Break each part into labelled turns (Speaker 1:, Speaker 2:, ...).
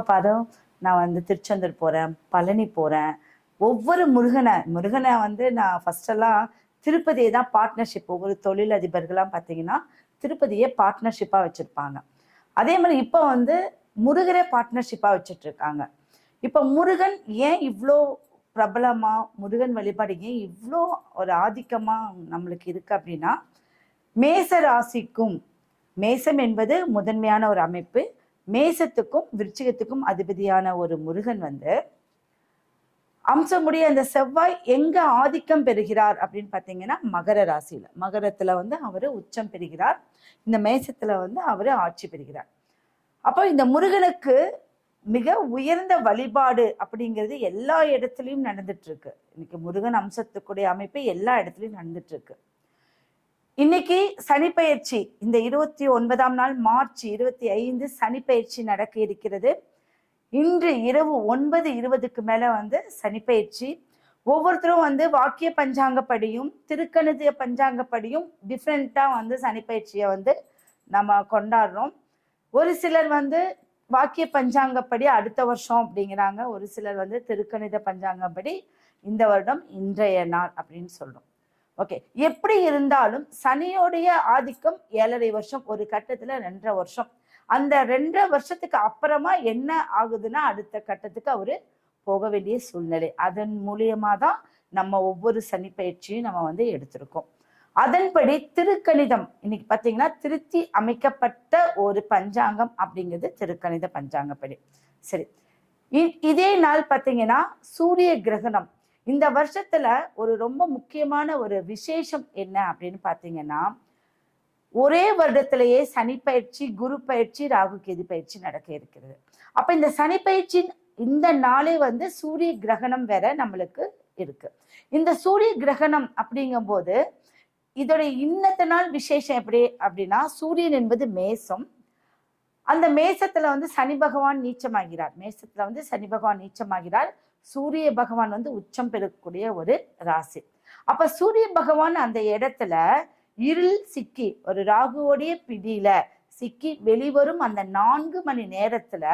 Speaker 1: பாரு நான் வந்து திருச்செந்தூர் போகிறேன் பழனி போகிறேன் ஒவ்வொரு முருகனை முருகனை வந்து நான் ஃபஸ்ட்டெல்லாம் திருப்பதியை தான் பார்ட்னர்ஷிப் ஒவ்வொரு தொழிலதிபர்கள்லாம் பார்த்தீங்கன்னா திருப்பதியே பார்ட்னர்ஷிப்பாக வச்சுருப்பாங்க. அதே மாதிரி இப்போ வந்து முருகரே பார்ட்னர்ஷிப்பாக வச்சுட்ருக்காங்க. இப்போ முருகன் ஏன் இவ்வளோ பிரபலமாக முருகன் வழிபாடு ஏன் இவ்வளோ ஒரு ஆதிக்கமாக நம்மளுக்கு இருக்குது அப்படின்னா மேச ராசிக்கும் மேசம் என்பது முதன்மையான ஒரு அமைப்பு மேசத்துக்கும் விருச்சிகத்துக்கும் அதிபதியான ஒரு முருகன் வந்து அம்சமுடைய அந்த செவ்வாய் எங்க ஆதிக்கம் பெறுகிறார் அப்படின்னு பார்த்தீங்கன்னா மகர ராசியில. மகரத்துல வந்து அவர் உச்சம் பெறுகிறார். இந்த மேசத்துல வந்து அவர் ஆட்சி பெறுகிறார். அப்போ இந்த முருகனுக்கு மிக உயர்ந்த வழிபாடு அப்படிங்கிறது எல்லா இடத்துலையும் நடந்துட்டு இருக்கு. இன்னைக்கு முருகன் அம்சத்துக்குடைய அமைப்பு எல்லா இடத்துலையும் நடந்துட்டு இருக்கு. இன்னைக்கு சனிப்பெயர்ச்சி இந்த இருபத்தி ஒன்பதாம் நாள் மார்ச் இருபத்தி ஐந்து சனிப்பெயர்ச்சி நடக்க இருக்கிறது. இன்று இரவு ஒன்பது இருபதுக்கு மேல வந்து சனிப்பெயர்ச்சி. ஒவ்வொருத்தரும் வந்து வாக்கிய பஞ்சாங்கப்படியும் திருக்கணிதிய பஞ்சாங்கப்படியும் டிஃப்ரெண்டா வந்து சனிப்பயிற்சியை வந்து நம்ம கொண்டாடுறோம். ஒரு சிலர் வந்து வாக்கிய பஞ்சாங்கப்படி அடுத்த வருஷம் அப்படிங்கிறாங்க. ஒரு சிலர் வந்து திருக்கணித பஞ்சாங்கப்படி இந்த வருடம் இன்றைய நாள் அப்படின்னு சொல்றோம். ஓகே எப்படி இருந்தாலும் சனியோடைய ஆதிக்கம் ஏழரை வருஷம் ஒரு கட்டத்துல ரெண்டரை வருஷம். அந்த ரெண்டரை வருஷத்துக்கு அப்புறமா என்ன ஆகுதுன்னா அடுத்த கட்டத்துக்கு அவரு போக வேண்டிய சூழ்நிலை. அதன் மூலியமா தான் நம்ம ஒவ்வொரு சனி பயிற்சியும் நம்ம வந்து எடுத்திருக்கோம். அதன்படி திருக்கணிதம். இன்னைக்கு பாத்தீங்கன்னா திருத்தி அமைக்கப்பட்ட ஒரு பஞ்சாங்கம் அப்படிங்கிறது திருக்கணித பஞ்சாங்கப்படி. சரி. இ- இதே நாள் பாத்தீங்கன்னா சூரிய கிரகணம். இந்த வருஷத்துல ஒரு ரொம்ப முக்கியமான ஒரு விசேஷம் என்ன அப்படின்னு பாத்தீங்கன்னா ஒரே வருடத்திலேயே சனி பயிற்சி குரு பயிற்சி ராகு கேது பயிற்சி நடக்க இருக்கிறது. அப்ப இந்த சனி பயிற்சி இந்த நாளே வந்து சூரிய கிரகணம் வேற நம்மளுக்கு இருக்கு. இந்த சூரிய கிரகணம் அப்படிங்கும்போது இதோட இன்னத்த நாள் விசேஷம் எப்படி அப்படின்னா சூரியன் என்பது மேசம். அந்த மேசத்துல வந்து சனி பகவான் நீச்சமாகிறார். மேசத்துல வந்து சனி பகவான் நீச்சமாகிறார். சூரிய பகவான் வந்து உச்சம் பெறக்கூடிய ஒரு ராசி. அப்ப சூரிய பகவான் அந்த இடத்துல இருள் சிக்கி ஒரு ராகுவோடைய பிடியில சிக்கி வெளிவரும் அந்த நான்கு மணி நேரத்துல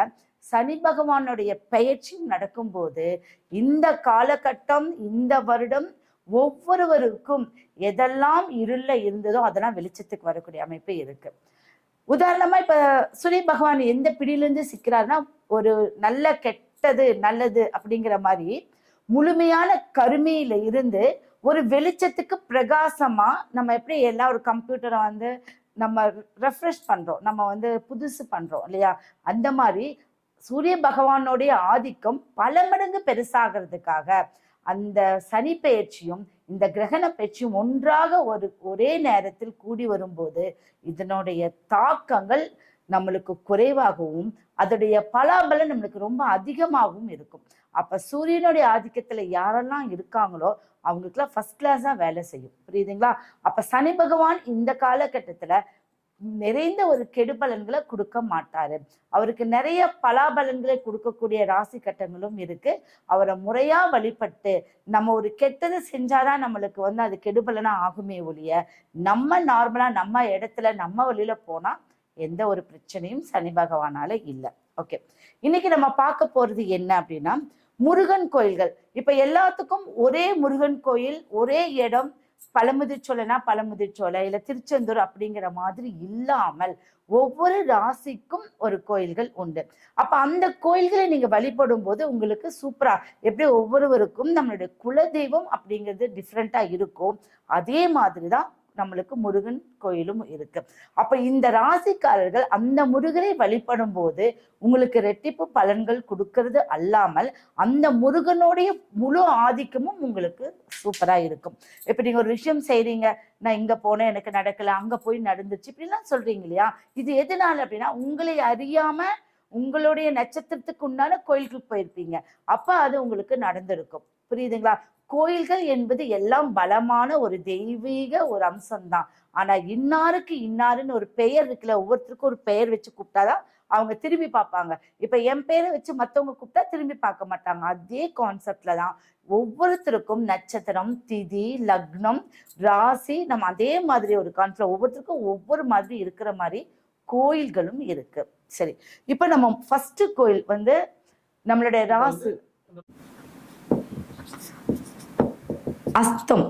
Speaker 1: சனி பகவானுடைய பெயர்ச்சி நடக்கும்போது இந்த காலகட்டம் இந்த வருடம் ஒவ்வொருவருக்கும் எதெல்லாம் இருள்ல இருந்ததோ அதெல்லாம் வெளிச்சத்துக்கு வரக்கூடிய அமைப்பு இருக்கு. உதாரணமா இப்ப சூரிய பகவான் எந்த பிடியிலிருந்து சிக்கிறாருன்னா ஒரு நல்ல கெட்டது நல்லது அப்படிங்கிற மாதிரி முழுமையான கருமையில இருந்து ஒரு வெளிச்சத்துக்கு பிரகாசமா நம்ம எப்படி எல்லா ஒரு கம்ப்யூட்டரை வந்து நம்ம ரெஃப்ரெஷ் பண்றோம். நம்ம வந்து புதுசு பண்றோம் இல்லையா? அந்த மாதிரி சூரிய பகவானுடைய ஆதிக்கம் பல மடங்கு பெருசாகிறதுக்காக அந்த சனி பெயர்ச்சியும் இந்த கிரகண பெயர்ச்சியும் ஒன்றாக ஒரு ஒரே நேரத்தில் கூடி வரும்போது இதனுடைய தாக்கங்கள் நம்மளுக்கு குறைவாகவும் அதோடைய பலாபலம் நம்மளுக்கு ரொம்ப அதிகமாகவும் இருக்கும். அப்ப சூரியனுடைய ஆதிக்கத்துல யாரெல்லாம் இருக்காங்களோ அவங்களுக்குலாம் ஃபர்ஸ்ட் கிளாஸா வேலை செய்யும். புரியுதுங்களா? அப்ப சனி பகவான் இந்த காலகட்டத்துல நிறைந்த ஒரு கெடுபலன்களை கொடுக்க மாட்டாரு. அவருக்கு நிறைய பலாபலன்களை கொடுக்கக்கூடிய ராசி கட்டங்களும் இருக்கு. அவரை முறையா வழிபட்டு நம்ம ஒரு கெட்டது செஞ்சாதான் நம்மளுக்கு வந்து அது கெடுபலனா ஆகுமே ஒழிய நம்ம நார்மலா நம்ம இடத்துல நம்ம வழியில போனா எந்த ஒரு பிரச்சனையும் சனி பகவானால இல்லை. ஓகே இன்னைக்கு நம்ம பார்க்க போறது என்ன அப்படின்னா முருகன் கோயில்கள். இப்ப எல்லாத்துக்கும் ஒரே முருகன் கோயில் ஒரே இடம் பழமுதிர்ச்சோலைனா பழமுதிர்ச்சோலை இல்ல திருச்செந்தூர் அப்படிங்கிற மாதிரி இல்லாமல் ஒவ்வொரு ராசிக்கும் ஒரு கோயில்கள் உண்டு. அப்ப அந்த கோயில்களை நீங்க வழிபடும் போது உங்களுக்கு சூப்பரா எப்படி ஒவ்வொருவருக்கும் நம்மளுடைய குலதெய்வம் அப்படிங்கிறது டிஃப்ரெண்டா இருக்கும். அதே மாதிரிதான் நம்மளுக்கு முருகன் கோயிலும் இருக்கு. அப்ப இந்த ராசிக்காரர்கள் அந்த முருகனை வழிபடும் போது உங்களுக்கு ரெட்டிப்பு பலன்கள் கொடுக்கறது அல்லாமல் அந்த முருகனுடைய முழு ஆதிக்கமும் உங்களுக்கு சூப்பரா இருக்கும். இப்ப நீங்க ஒரு விஷயம் செய்றீங்க நான் இங்க போனேன் எனக்கு நடக்கல அங்க போய் நடந்துச்சு இப்படிலாம் சொல்றீங்க இல்லையா? இது எதனால அப்படின்னா உங்களை அறியாம உங்களுடைய நட்சத்திரத்துக்கு உண்டான கோயிலுக்கு போயிருப்பீங்க. அப்ப அது உங்களுக்கு நடந்திருக்கும். புரியுதுங்களா? கோயில்கள் என்பது எல்லாம் பலமான ஒரு தெய்வீக ஒரு அம்சம்தான். ஆனா இன்னாருக்கு இன்னாருன்னு ஒரு பெயர் இருக்குல்ல ஒவ்வொருத்தருக்கும் ஒரு பெயர் வச்சு கூப்பிட்டாதான் அவங்க திரும்பி பார்ப்பாங்க. இப்ப என் பேரை வச்சு மத்தவங்க கூப்பிட்டா திரும்பி பார்க்க மாட்டாங்க. அதே கான்செப்ட்ல தான் ஒவ்வொருத்தருக்கும் நட்சத்திரம் திதி லக்னம் ராசி நம்ம அதே மாதிரி ஒரு கான்செப்ட் ஒவ்வொருத்தருக்கும் ஒவ்வொரு மாதிரி இருக்கிற மாதிரி கோயில்களும் இருக்கு. சரி இப்போ நம்ம ஃபர்ஸ்ட் கோயில் வந்து நம்மளுடைய ராசி அஸ்தம்.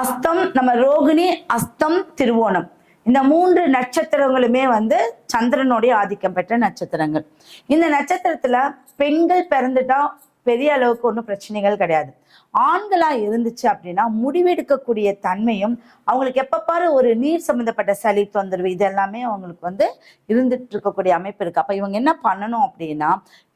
Speaker 1: அஸ்தம் நம்ம ரோகிணி அஸ்தம் திருவோணம். இந்த மூன்று நட்சத்திரங்களுமே வந்து சந்திரனுடைய ஆதிக்கம் பெற்ற நட்சத்திரங்கள். இந்த நட்சத்திரத்துல பெண்கள் பிறந்துட்டா பெரிய அளவுக்கு ஒன்றும் பிரச்சனைகள் கிடையாது. ஆண்களா இருந்துச்சு அப்படின்னா முடிவெடுக்கக்கூடிய தன்மையும் அவங்களுக்கு எப்பப்பாரு ஒரு நீர் சம்பந்தப்பட்ட சளி தொந்தரவு இது எல்லாமே அவங்களுக்கு வந்து இருந்துட்டு இருக்கக்கூடிய அமைப்பு இருக்கு. அப்ப இவங்க என்ன பண்ணணும் அப்படின்னா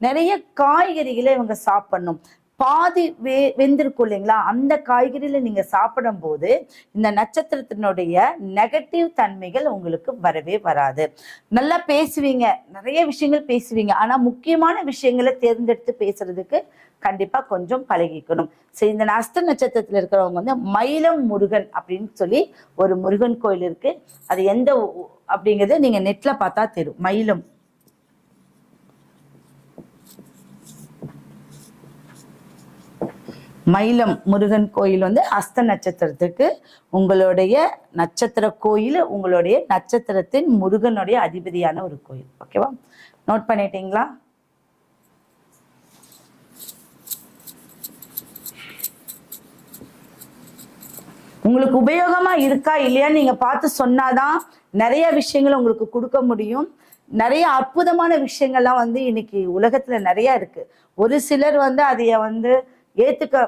Speaker 1: நிறைய காய்கறிகளை இவங்க சாப்பிடணும். பாதி வே வெந்திருக்கும் இல்லைங்களா? அந்த காய்கறியில நீங்க சாப்பிடும் போது இந்த நட்சத்திரத்தினுடைய நெகட்டிவ் தன்மைகள் உங்களுக்கு வரவே வராது. நல்லா பேசுவீங்க. நிறைய விஷயங்கள் பேசுவீங்க. ஆனா முக்கியமான விஷயங்களை தேர்ந்தெடுத்து பேசுறதுக்கு கண்டிப்பா கொஞ்சம் பழகிக்கணும். சரி இந்த அஸ்த நட்சத்திரத்துல இருக்கிறவங்க வந்து மயிலம் முருகன் அப்படின்னு சொல்லி ஒரு முருகன் கோயில் இருக்கு. அது எந்த அப்படிங்கிறது நீங்க நெட்ல பார்த்தா தெரியும். மயிலம். மயிலம் முருகன் கோயில் வந்து அஸ்த நட்சத்திரத்துக்கு உங்களுடைய நட்சத்திர கோயில் உங்களுடைய நட்சத்திரத்தின் முருகனுடைய அதிபதியான ஒரு கோயில். ஓகேவா நோட் பண்ணிட்டீங்களா? உங்களுக்கு உபயோகமா இருக்கா இல்லையான்னு நீங்க பார்த்து சொன்னாதான் நிறைய விஷயங்கள் உங்களுக்கு கொடுக்க முடியும். நிறைய அற்புதமான விஷயங்கள்லாம் வந்து இன்னைக்கு உலகத்துல நிறைய இருக்கு. ஒரு சிலர் வந்து அதைய வந்து ஏத்துக்க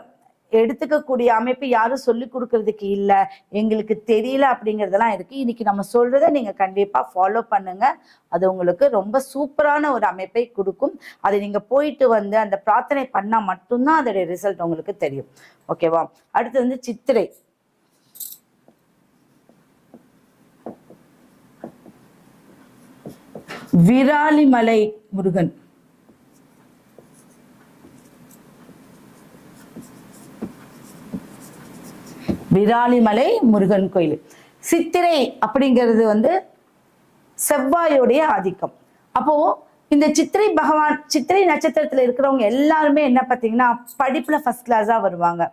Speaker 1: எடுத்துக்கக்கூடிய அமைப்பு யாரும் சொல்லி கொடுக்கறதுக்கு இல்லை. எங்களுக்கு தெரியல அப்படிங்கிறதெல்லாம் இருக்கு. இன்னைக்கு நம்ம சொல்கிறத நீங்க கண்டிப்பா ஃபாலோ பண்ணுங்க. அது உங்களுக்கு ரொம்ப சூப்பரான ஒரு அமைப்பை கொடுக்கும். அதை நீங்க போயிட்டு வந்து அந்த பிரார்த்தனை பண்ணா மட்டும்தான் அதோடைய ரிசல்ட் உங்களுக்கு தெரியும். ஓகேவா அடுத்து வந்து சித்திரை. விராலிமலை முருகன். விராலிமலை முருகன் கோயில். சித்திரை அப்படிங்கிறது வந்து செவ்வாயோடைய ஆதிக்கம். அப்போ இந்த சித்திரை பகவான் சித்திரை நட்சத்திரத்துல இருக்கிறவங்க எல்லாருமே என்ன பார்த்தீங்கன்னா படிப்புல ஃபர்ஸ்ட் கிளாஸா வருவாங்க.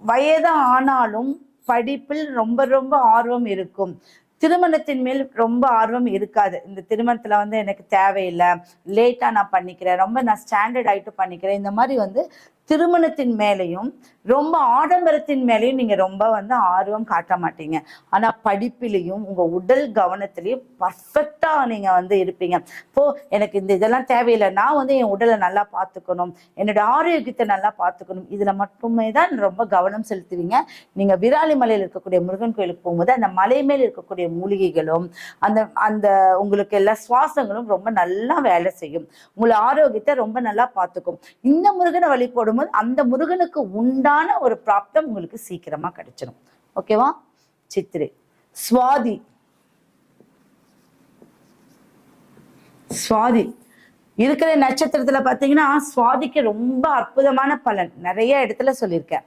Speaker 1: வயது ஆனாலும் படிப்பில் ரொம்ப ரொம்ப ஆர்வம் இருக்கும். திருமணத்தின் மேல் ரொம்ப ஆர்வம் இருக்காது. இந்த திருமணத்துல வந்து எனக்கு தேவையில்லை. லேட்டா நான் பண்ணிக்கிறேன். ரொம்ப நான் ஸ்டாண்டர்ட் ஆகிட்டு பண்ணிக்கிறேன். இந்த மாதிரி வந்து திருமணத்தின் மேலையும் ரொம்ப ஆடம்பரத்தின் மேலையும் நீங்க ரொம்ப வந்து ஆர்வம் காட்ட மாட்டீங்க. ஆனா படிப்பிலையும் உங்க உடல் கவனத்திலையும் பர்ஃபெக்டா நீங்க வந்து இருப்பீங்க. இப்போ எனக்கு இந்த இதெல்லாம் தேவையில்லை. நான் வந்து என் உடலை நல்லா பார்த்துக்கணும். என்னோட ஆரோக்கியத்தை நல்லா பார்த்துக்கணும். இதுல மட்டுமே தான் ரொம்ப கவனம் செலுத்துவீங்க. நீங்க விராலிமலையில் இருக்கக்கூடிய முருகன் கோயிலுக்கு போகும்போது அந்த மலை மேல் இருக்கக்கூடிய மூலிகைகளும் அந்த அந்த உங்களுக்கு எல்லா சுவாசங்களும் ரொம்ப நல்லா வேலை செய்யும். உங்களை ஆரோக்கியத்தை ரொம்ப நல்லா பார்த்துக்கும். இந்த முருகனை வழி வரும்போது அந்த முருகனுக்கு உண்டான ஒரு பிராப்தம் உங்களுக்கு சீக்கிரமா கிடைச்சிடும் ஓகேவா? சித்திரை. சுவாதி. சுவாதி. இருக்கிற நட்சத்திரத்துல பாத்தீங்கன்னா சுவாதிக்கு ரொம்ப அற்புதமான பலன். நிறைய இடத்துல சொல்லியிருக்கேன்.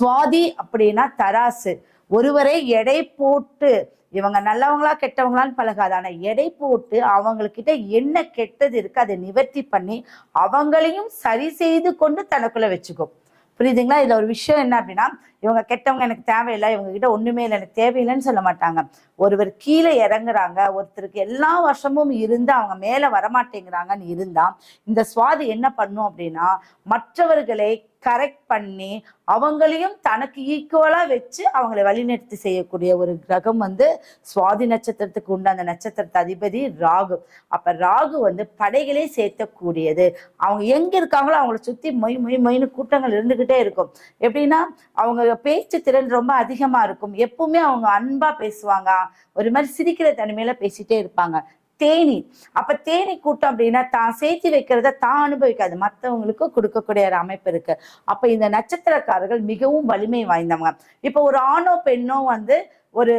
Speaker 1: சுவாதி அப்படின்னா தராசு. ஒருவரை எடை போட்டு இவங்க நல்லவங்களா கெட்டவங்களான்னு பழகாது. ஆனால் எடை போட்டு அவங்கக்கிட்ட என்ன கெட்டது இருக்கு அதை நிவர்த்தி பண்ணி அவங்களையும் சரி செய்து கொண்டு தனக்குள்ள வச்சுக்கும் புரியுதுங்களா? இதில் ஒரு விஷயம் என்ன அப்படின்னா இவங்க கெட்டவங்க எனக்கு தேவையில்லை இவங்க கிட்ட ஒண்ணுமே இல்லை எனக்கு தேவையில்லைன்னு சொல்ல மாட்டாங்க. ஒருவர் கீழே இறங்குறாங்க ஒருத்தருக்கு எல்லா வருஷமும் இருந்து அவங்க மேல வரமாட்டேங்கிறாங்கன்னு இருந்தால் இந்த சுவாதி என்ன பண்ணும் அப்படின்னா மற்றவர்களை கரெக்ட் பண்ணி அவங்களையும் தனக்கு ஈக்குவலா வச்சு அவங்கள வழிநடத்தி செய்யக்கூடிய ஒரு கிரகம் வந்து சுவாதி நட்சத்திரத்துக்கு உண்டு. அந்த நட்சத்திரத்து அதிபதி ராகு. அப்ப ராகு வந்து படைகளே சேர்த்தக்கூடியது அவங்க எங்க இருக்காங்களோ அவங்கள சுத்தி மொய் மொய் மொய்னு கூட்டங்கள் இருந்துகிட்டே இருக்கும். எப்படின்னா அவங்க பேச்சு திறன் ரொம்ப அதிகமா இருக்கும். எப்பவுமே அவங்க அன்பா பேசுவாங்க. ஒரு மாதிரி சிரிக்கிற தனிமையில பேசிட்டே இருப்பாங்க. தேனி. அப்ப தேனி கூட்டம் அப்படின்னா தான் சேர்த்து வைக்கிறத தான் அனுபவிக்காது. மற்றவங்களுக்கு கொடுக்கக்கூடிய ஒரு அமைப்பு இருக்கு. அப்ப இந்த நட்சத்திரக்காரர்கள் மிகவும் வலிமை வாய்ந்தவங்க. இப்ப ஒரு ஆணோ பெண்ணோ வந்து ஒரு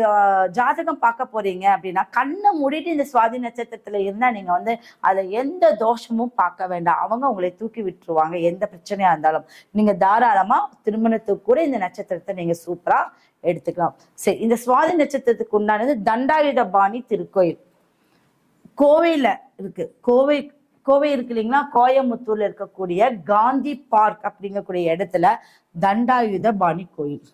Speaker 1: ஜாதகம் பார்க்க போறீங்க அப்படின்னா கண்ணை மூடிட்டு இந்த சுவாதி நட்சத்திரத்துல இருந்தா நீங்க வந்து அதுல எந்த தோஷமும் பார்க்க வேண்டாம். அவங்க உங்களை தூக்கி விட்டுருவாங்க. எந்த பிரச்சனையா இருந்தாலும். நீங்க தாராளமா திருமணத்துக்கு கூட இந்த நட்சத்திரத்தை நீங்க சூப்பரா எடுத்துக்கலாம். சரி இந்த சுவாதி நட்சத்திரத்துக்கு உண்டானது தண்டாயுதபாணி திருக்கோயில். கோவையில் இருக்கு. கோவை கோவை இருக்கு இல்லைங்களா? கோயம்புத்தூர்ல இருக்கக்கூடிய காந்தி பார்க் அப்படிங்கக்கூடிய இடத்துல தண்டாயுத பாணி கோயில்.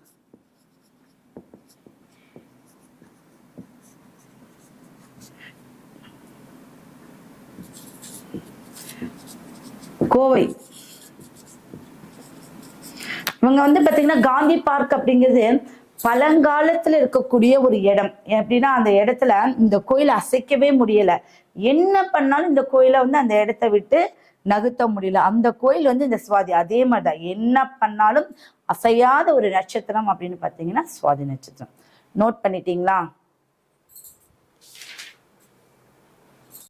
Speaker 1: கோவை. இவங்க வந்து பாத்தீங்கன்னா காந்தி பார்க் அப்படிங்கிறது பழங்காலத்துல இருக்கக்கூடிய ஒரு இடம். எப்படின்னா அந்த இடத்துல இந்த கோயிலை அசைக்கவே முடியல. என்ன பண்ணாலும் இந்த கோயிலை வந்து அந்த இடத்த விட்டு நகர்த்த முடியல. அந்த கோயில் வந்து இந்த சுவாதி அதே மாதிரிதான். என்ன பண்ணாலும் அசையாத ஒரு நட்சத்திரம் அப்படின்னு பார்த்தீங்கன்னா சுவாதி நட்சத்திரம். நோட் பண்ணிட்டீங்களா?